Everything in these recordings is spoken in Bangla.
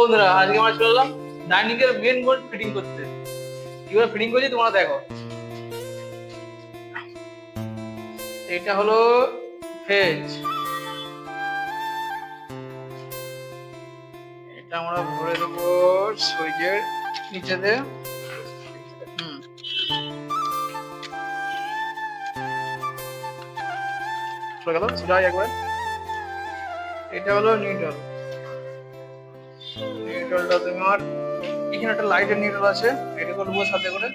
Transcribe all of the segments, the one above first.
বন্ধুরা, আজকে আমরা চলে এলাম ডাইনিং এর মেন বোর্ড ফিটিং করতে। কীভাবে ফিটিং করছি তোমরা দেখো। এটা হলো ফেজ এটা আমরা ভরে দেবো সুইচের নিচেতে। হুম। চলে গেল একবার। এটা হলো নিউট্রাল নিউট্রালটা তোমার, এখানে একটা লাইটের নিউট্রাল আছে, এটা করব সাথে করে।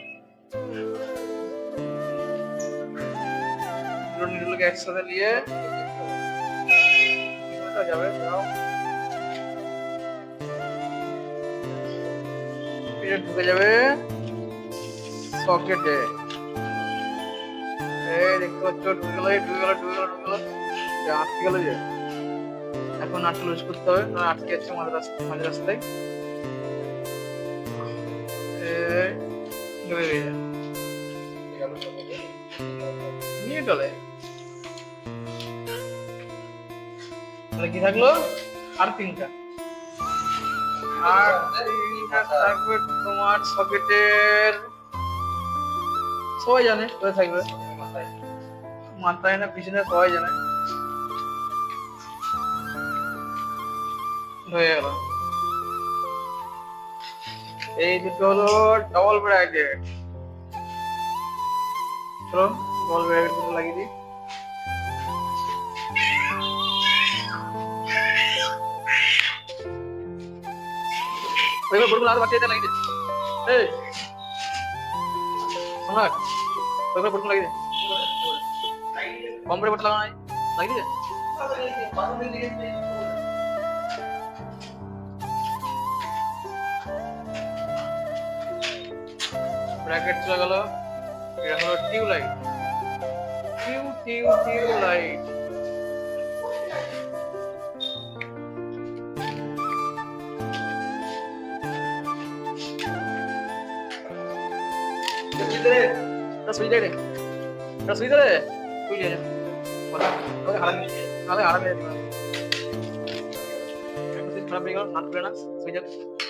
দুটো নিউট্রালকে একসাথে নিয়ে যাবে ঢুকে যাবে সকেটে এই দেখতে পাচ্ছ, ঢুকে গেল ঢুকে গেল ঢুকে গেল ঢুকে গেল। আটকে গেল যে। এখন আটকে লুজ করতে হবে, না, আটকে যাচ্ছে মাঝ রাস্তা মাঝ রাস্তায়। নিয়ে চলে। তাহলে কি থাকল? আর তিনটা। আর তিনটা থাকবে তোমার সকেটের সবাই জানে কোথায় থাকবে। মাথায় না, পিছনে সবাই জানে। হয়ে গেল। এই দুটো হলো ডবল ব্র্যাকেট চলো ডবল ব্র্যাকেট দুটো লাগিয়ে দিই। ওইগুলো বড়গুলো আরও বাচ্চাদের লাগিয়ে দে। এই সোনার ওইগুলো বড়গুলো লাগিয়ে দে। কম্পিউটার বোর্ড লাগানো নাই। লাগিয়ে দে। ব্র্যাকেট চলে গেল। এটা হলো টিউব লাইট টিউ টিউ টিউ লাইট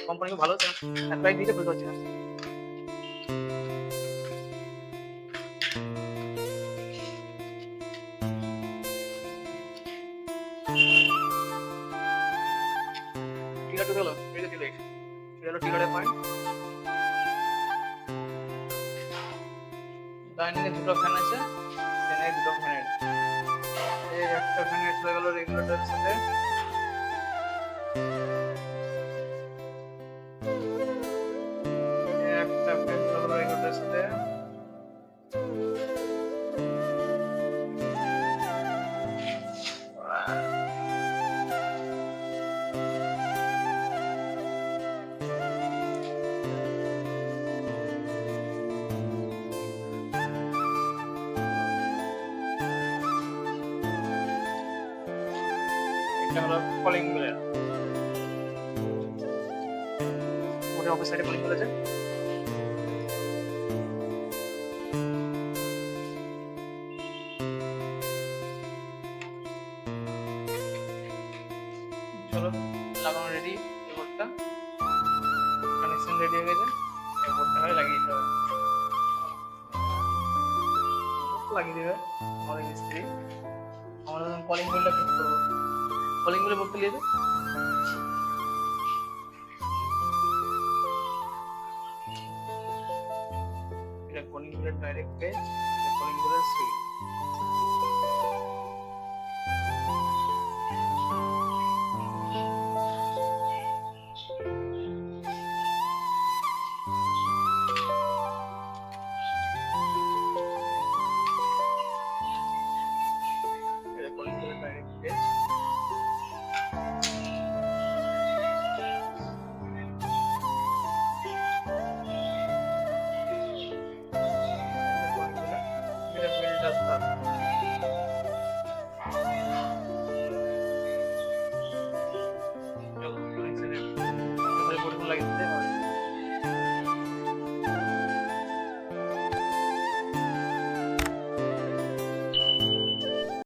কোম্পানি ভালো অ্যাপ্লাই দিয়েছে বুঝতে পারছি না। হলো টিলারের পয়েন্ট ডাইনিং এ দুটো ফ্যান আছে ফ্যানে দুটো ফ্যানের এই একটা ফ্যানের চলে গেল রেগুলেটরের সাথে। এটা হলো কলিং বেল মোটে অফিস সাইডে কলিং বেল আছে। চলো, লাগানো রেডি এই বোর্ডটা কানেকশন রেডি হয়ে গেছে। এই বোর্ডটা হয় লাগিয়ে দিতে হবে। লাগিয়ে দেবে আমাদের মিস্ত্রি। আমরা কলিং বেলটা ফিট করব কলিং বেলে নিয়ে যাও এটা কলিং বেলের ডাইরেক্ট পেজ já está.